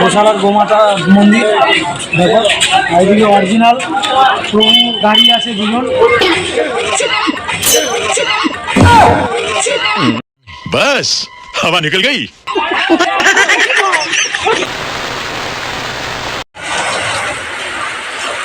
গোশালার গোমাতা মন্দির দেখো এইদিকে অরিজিনাল প্রভু দাঁড়িয়ে আছে দুজন। বাস হাওয়া নিকল গই।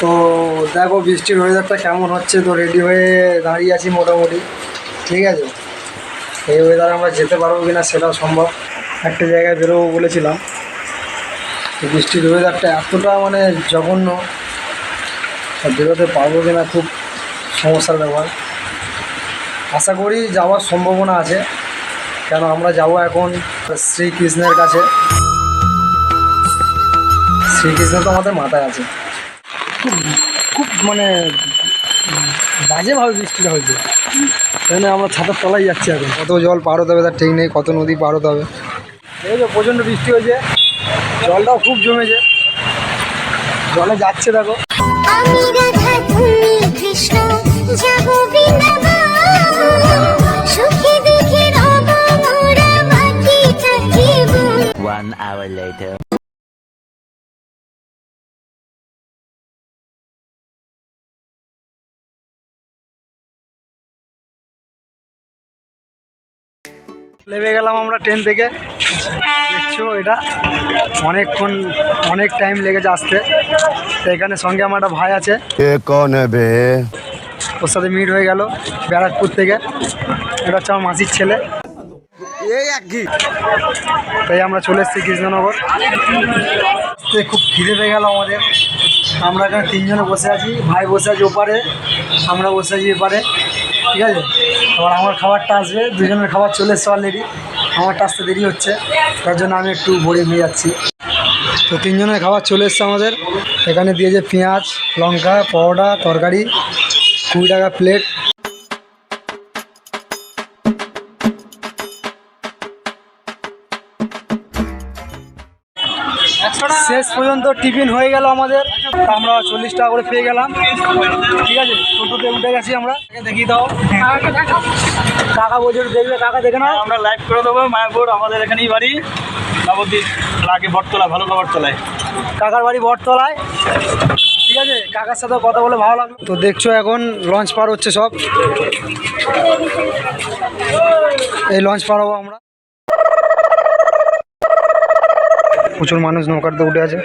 তো দেখো বৃষ্টির ওয়েদারটা কেমন হচ্ছে তো রেডি হয়ে দাঁড়িয়ে আছি মোটামুটি ঠিক আছে? এই ওয়েদারে আমরা যেতে পারব কিনা সেটাও সম্ভব। একটা জায়গায় বেরোবো বলেছিলাম। তো বৃষ্টির ওয়েদারটা এতটা মানে জঘন্য বেরোতে পারব কিনা খুব সমস্যার ব্যাপার। আশা করি যাওয়ার সম্ভাবনা আছে, কেন আমরা যাব এখন শ্রীকৃষ্ণের কাছে। শ্রীকৃষ্ণ তো আমাদের মাথায় আছে। খুব খুব মানে বাজেভাবে বৃষ্টিটা হয়েছে। তাই না, আমরা ছাতার তলায় যাচ্ছি এখন। কত জল পার হতে হবে তার ঠিক নেই, কত নদী পার হতে হবে। এই যে প্রচণ্ড বৃষ্টি হয়েছে জলটাও খুব জমেছে। জলে যাচ্ছে দেখো। আমি রাধা তুমি কৃষ্ণ যাব সুখে দুঃখে রব মোরা বাকিটা জীবন One hour later. নেমে গেলাম আমরা ট্রেন থেকে। দেখছ এটা অনেকক্ষণ অনেক টাইম লেগেছে আসতে। তো এখানে সঙ্গে আমার একটা ভাই আছে। ওর সাথে মিট হয়ে গেল ব্যারাকপুর থেকে। এটা হচ্ছে আমার মাসির ছেলে। এই এক ঘি। তাই আমরা চলে এসেছি কৃষ্ণনগর। খুব খিদে পেয়ে গেল আমাদের। আমরা এখানে তিনজনে বসে আছি ভাই বসে আছি ওপারে আমরা বসে আছি এপারে। ঠিক আছে? আবার আমার খাবারটা আসবে দুজনের খাবার চলে এসছে অলরেডি আমারটা আসতে দেরি হচ্ছে, তার জন্য আমি একটু বড়ি হয়ে যাচ্ছি। তো তিনজনের খাবার চলে এসছে আমাদের। এখানে দিয়েছে পেঁয়াজ, লঙ্কা, পরোটা, তরকারি, কুড়ি টাকা প্লেট শেষ পর্যন্ত টিফিন হয়ে গেল আমাদের। আমরা চল্লিশ টাকা করে পেয়ে গেলাম। ঠিক আছে? টোটোতে উঠে গেছি আমরা। দেখিয়ে দাও। টাকা বলছে দেখবে টাকা দেখে নাও। আমরা লাইভ করে দেবো। মায়াপুর আমাদের এখানেই বাড়ি। নবদ্বীপ আগে বটতলা ভালো খাবার তলায়। কাকার বাড়ি বটতলায়। ঠিক আছে? কাকার সাথে কথা বলে ভালো লাগল। তো দেখছ এখন লঞ্চ পার হচ্ছে সব। এই লঞ্চ পার হব আমরা। প্রচুর মানুষ নৌকাতে উঠে আছে।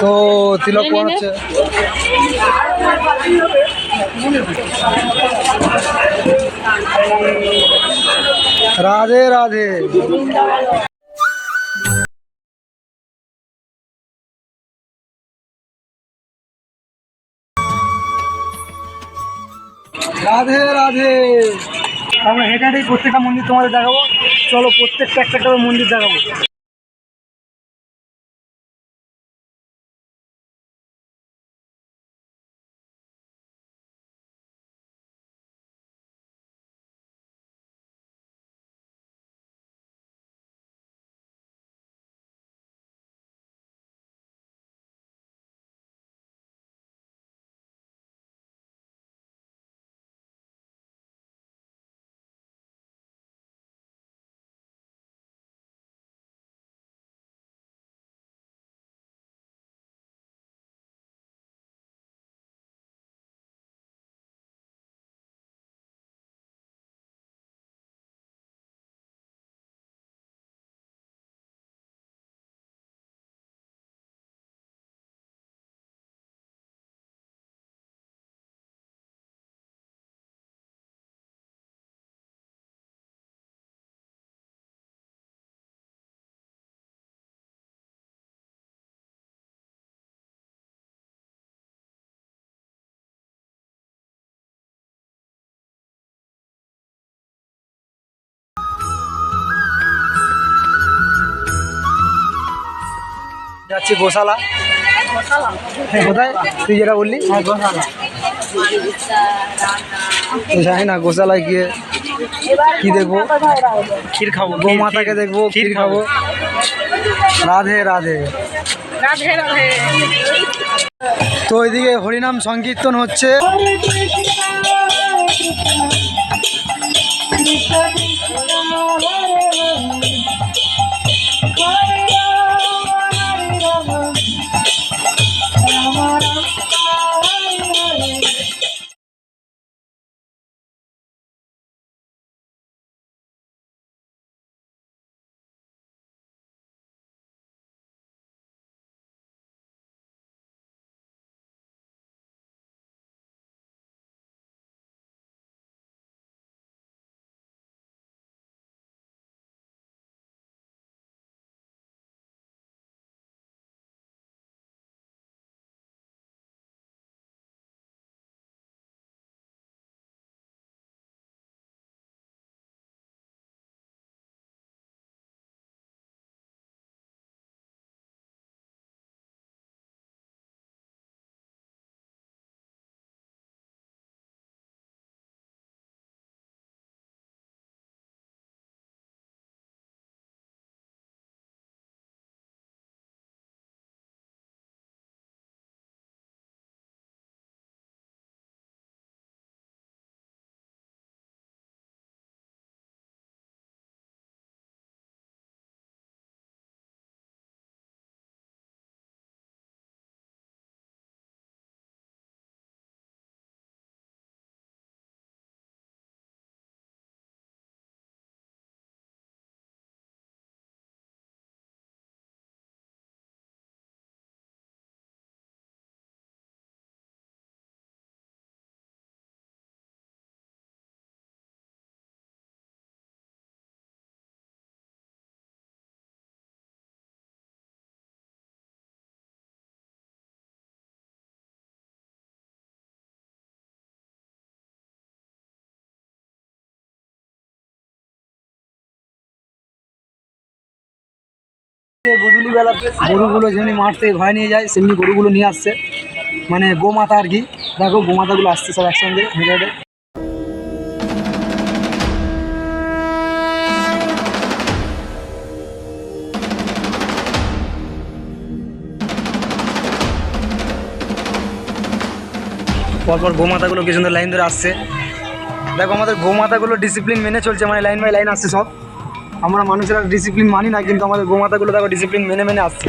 তো তিলক পড়াচ্ছে। রাধে রাধে। রাধে রাধে। আমরা হেঁটে হেঁটেই প্রত্যেকটা মন্দির তোমাদের দেখাবো। চলো প্রত্যেকটা একটা একটা মন্দির দেখাবো। যাচ্ছি গোশালা। কোথায়? তুই যেটা বললি। গোশালা। জানি না গোশালায় গিয়ে কি দেখব? ক্ষীর খাব গোমাতাকে দেখব ক্ষীর খাব। রাধে রাধে। তো ওইদিকে হরিনাম সংকীর্তন হচ্ছে। গরুগুলো যেমনি মাঠ থেকে ঘরে নিয়ে যায়, সেমনি গরুগুলো নিয়ে আসছে। মানে গোমাতা আর কি দেখো গোমাতাগুলো আসছে সব একসঙ্গে মিলে পরপর গোমাতাগুলো কি সুন্দর লাইন ধরে আসছে। দেখো আমাদের গোমাতাগুলো ডিসিপ্লিন মেনে চলছে মানে লাইন বাই লাইন আসছে সব। আমরা মানুষেরা ডিসিপ্লিন মানি না, কিন্তু আমাদের গোমাতাগুলো দেখো ডিসিপ্লিন মেনে মেনে আসছে।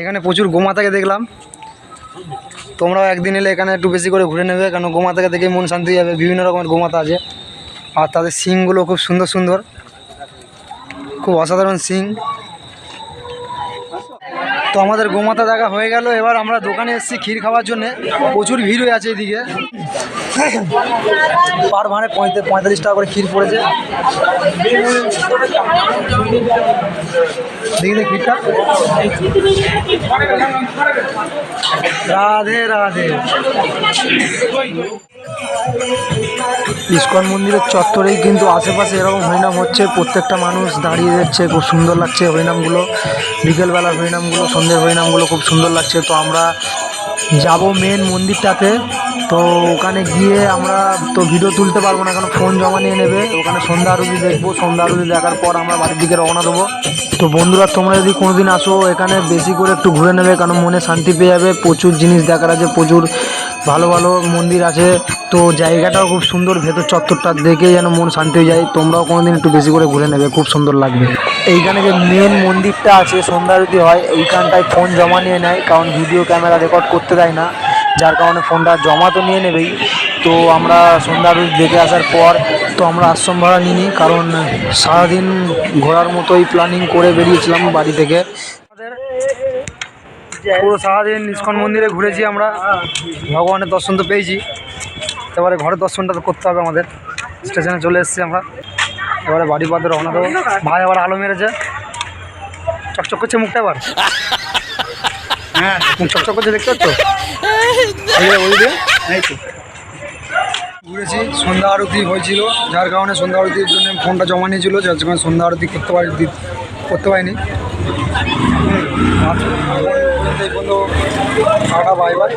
এখানে প্রচুর গোমাতাকে দেখলাম। তোমরাও একদিন এলে এখানে একটু বেশি করে ঘুরে নেবে কারণ গোমাতাকে দেখে মন শান্তি যাবে বিভিন্ন রকমের গোমাতা আছে। আর তাদের শিংগুলো খুব সুন্দর সুন্দর। খুব অসাধারণ সিং। তো আমাদের গোমাতা দেখা হয়ে গেল। এবার আমরা দোকানে এসেছি ক্ষীর খাওয়ার জন্য। প্রচুর ভিড় হয়ে আছে এদিকে। পার ভাড়ে পঁয়তাল্লিশ টাকা করে ক্ষীর পড়েছে। দেখি ক্ষীরটা। রাধে রাধে। ইস্কন মন্দিরের চত্বরেই কিন্তু আশেপাশে এরকম হরিনাম হচ্ছে। প্রত্যেকটা মানুষ দাঁড়িয়ে যাচ্ছে খুব সুন্দর লাগছে হরিনামগুলো। বিকেলবেলার হরিনামগুলো, সন্ধ্যের হরিনামগুলো খুব সুন্দর লাগছে। তো আমরা যাব মেন মন্দিরটাতে। তো ওখানে গিয়ে আমরা তো ভিডিও তুলতে পারব না কারণ ফোন জমা নিয়ে নেবে। ওখানে সন্ধ্যা আরতি দেখব। সন্ধ্যা আরতি দেখার পর আমরা বাড়ির দিকে রওনা দেবো। তো বন্ধুরা, তোমরা যদি কোনোদিন আসো, এখানে বেশি করে একটু ঘুরে নেবে কারণ মনে শান্তি পেয়ে যাবে। প্রচুর জিনিস দেখার আছে, প্রচুর ভালো ভালো মন্দির আছে। তো জায়গাটাও খুব সুন্দর, ভেতর চত্বরটা দেখে যেন মন শান্তি হয়ে যায়। তোমরাও কোনোদিন একটু বেশি করে ঘুরে নেবে, খুব সুন্দর লাগবে। এইখানে যে মেন মন্দিরটা আছে, সন্ধ্যা আরতি হয়, এইখানটায় ফোন জমা নিয়ে নেয়, কারণ ভিডিও ক্যামেরা রেকর্ড করতে দেয় না। যার কারণে ফোনটা জমা তো নিয়ে নেবেই। তো আমরা সন্ধ্যা আরতি দেখে আসার পর, তো আমরা আশ্রম ভাড়া নিই কারণ সারাদিন ঘোরার মতোই প্ল্যানিং করে বেরিয়েছিলাম বাড়ি থেকে। পুরো সারাদিন ইস্কন মন্দিরে ঘুরেছি আমরা। ভগবানের দর্শন তো পেয়েছি। এবারে ঘরের দর্শনটা তো করতে হবে আমাদের। স্টেশনে চলে এসেছি আমরা। এবারে বাড়ি পথে রওনা দেবো। ভাই আবার আলো মেরেছে। চকচক করছে মুখটা এবার। হ্যাঁ চকচক করছে, দেখতে পাচ্ছ? ঘুরেছি, সন্ধ্যা আরতি হয়েছিল। যার কারণে সন্ধ্যা আরতির জন্য ফোনটা জমা নিয়েছিল, যার জন্য সন্ধ্যা আরতি করতে পারি করতে পারিনি। Tata, bye bye.